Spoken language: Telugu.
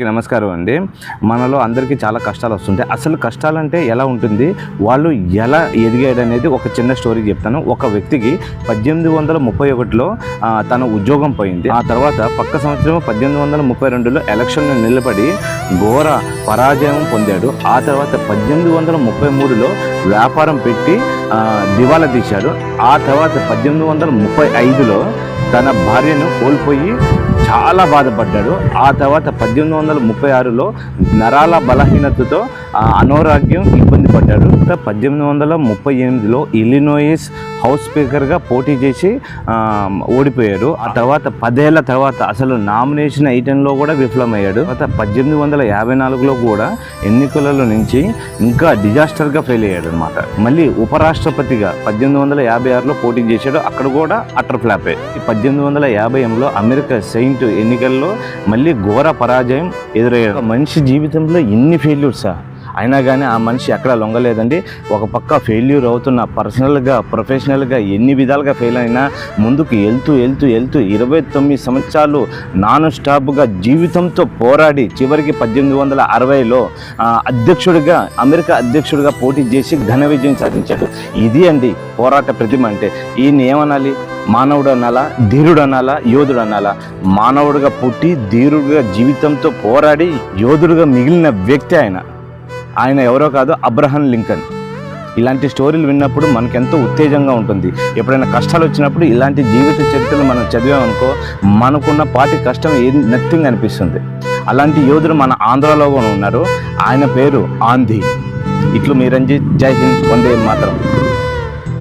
నమస్కారం అండి. మనలో అందరికీ చాలా కష్టాలు వస్తుంటాయి. అసలు కష్టాలంటే ఎలా ఉంటుంది? వాళ్ళు ఎలా ఎదిగాడు అనేది ఒక చిన్న స్టోరీ చెప్తాను. ఒక వ్యక్తికి పద్దెనిమిది వందల ముప్పై ఒకటిలో తన ఉద్యోగం పోయింది. ఆ తర్వాత పక్క సంవత్సరం పద్దెనిమిది వందల ముప్పై రెండులో ఎలక్షన్లో నిలబడి ఘోర పరాజయం పొందాడు. ఆ తర్వాత పద్దెనిమిది వందల ముప్పై మూడులో వ్యాపారం పెట్టి దివాలా తీశాడు. ఆ తర్వాత పద్దెనిమిది వందల ముప్పై ఐదులో తన భార్యను కోల్పోయి చాలా బాధపడ్డాడు. ఆ తర్వాత పద్దెనిమిది వందల ముప్పై ఆరులో నరాల బలహీనతతో ఆ, అనారోగ్యం ఇబ్బంది పడ్డాడు. పద్దెనిమిది వందల ముప్పై ఎనిమిదిలో ఇలినోయిస్ హౌస్ స్పీకర్గా పోటీ చేసి ఓడిపోయాడు. ఆ తర్వాత పదేళ్ళ తర్వాత అసలు నామినేషన్ ఐటెంలో కూడా విఫలమయ్యాడు. తర్వాత పద్దెనిమిది వందల యాభై నాలుగులో కూడా ఎన్నికలలో నుంచి ఇంకా డిజాస్టర్గా ఫెయిల్ అయ్యాడు అనమాట మళ్ళీ ఉపరాష్ట్రపతిగా పద్దెనిమిది వందల యాభై ఆరులో పోటీ చేశాడు. అక్కడ కూడా అటర్ ఫ్లాపే. పద్దెనిమిది వందల యాభై ఎనిమిదిలో అమెరికా సెయింట్ ఎన్నికల్లో మళ్ళీ ఘోర పరాజయం ఎదురయ్యాడు ఒక మనిషి జీవితంలో ఇన్ని ఫెయిల్యూర్సా అయినా కానీ ఆ మనిషి ఎక్కడ లొంగలేదండి. ఒక పక్క ఫెయిల్యూర్ అవుతున్న పర్సనల్గా ప్రొఫెషనల్గా ఎన్ని విధాలుగా ఫెయిల్ అయినా ముందుకు వెళ్తూ వెళ్తూ వెళ్తూ ఇరవై తొమ్మిది సంవత్సరాలు నాన్ స్టాప్గా జీవితంతో పోరాడి చివరికి పద్దెనిమిది వందల అరవైలో అధ్యక్షుడిగా అమెరికా అధ్యక్షుడిగా పోటీ చేసి ఘన విజయం సాధించాడు. ఇది అండి పోరాట ప్రతిమ అంటే. ఈయన ఏమనాలి? మానవుడు అనాలా ధీరుడు అనాలా యోధుడు అనాలా మానవుడిగా పుట్టి ధీరుడుగా జీవితంతో పోరాడి యోధుడుగా మిగిలిన వ్యక్తి ఆయన. ఆయన ఎవరో కాదు అబ్రహం లింకన్. ఇలాంటి స్టోరీలు విన్నప్పుడు మనకెంతో ఉత్తేజంగా ఉంటుంది. ఎప్పుడైనా కష్టాలు వచ్చినప్పుడు ఇలాంటి జీవిత చరిత్రలు మనం చదివామనుకో మనకున్న పాటి కష్టం ఏది నథింగ్ అనిపిస్తుంది. అలాంటి యోధుడు మన ఆంధ్రాలో కూడా ఉన్నారు. ఆయన పేరు ఆంధీ. ఇట్లు మీరంజీ జై హింద్. వందే మాత్రం.